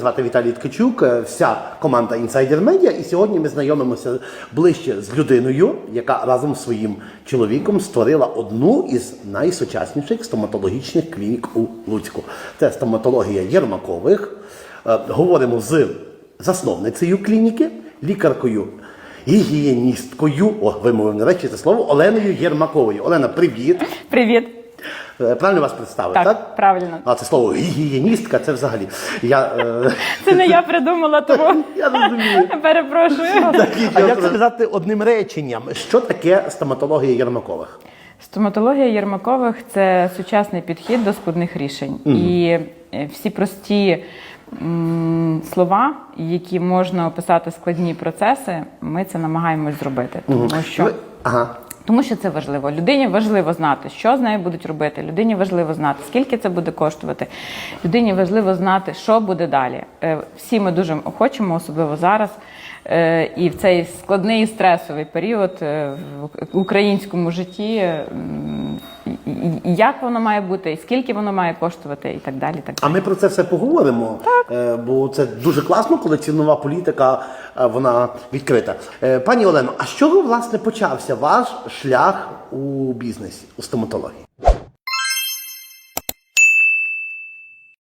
Звати Віталій Ткачук, е, вся команда Insider Media. І сьогодні ми знайомимося ближче з людиною, яка разом з своїм чоловіком створила одну із найсучасніших стоматологічних клінік у Луцьку. Це стоматологія Єрмакових. Е, Говоримо з засновницею клініки, лікаркою. Гігієністкою, о, вимовив нарешті це слово Оленою Єрмаковою. Олена, привіт. Привіт. Е, Правильно вас представив, Так, так? правильно. А це слово гігієністка, це взагалі. Я, е, Це не я придумала, тому я розумію. перепрошую. А як сказати одним реченням, що таке стоматологія Єрмакових? Стоматологія Єрмакових це сучасний підхід до складних рішень. І е, всі прості м, слова, які можна описати складні процеси, ми це намагаємось зробити. Тому що Ви- Ага. Тому що це важливо. Людині важливо знати, що з нею будуть робити. Людині важливо знати, скільки це буде коштувати. Людині важливо знати, що буде далі. Е, Всі ми дуже хочемо, особливо зараз. е, І в цей складний і стресовий період е, в українському житті, як воно має бути, і скільки воно має коштувати, і так далі. Так А ми про це все поговоримо, Так. бо це дуже класно, коли цінова політика е, вона відкрита. Е, Пані Олено, а з чого власне почався ваш шлях у бізнесі у стоматології?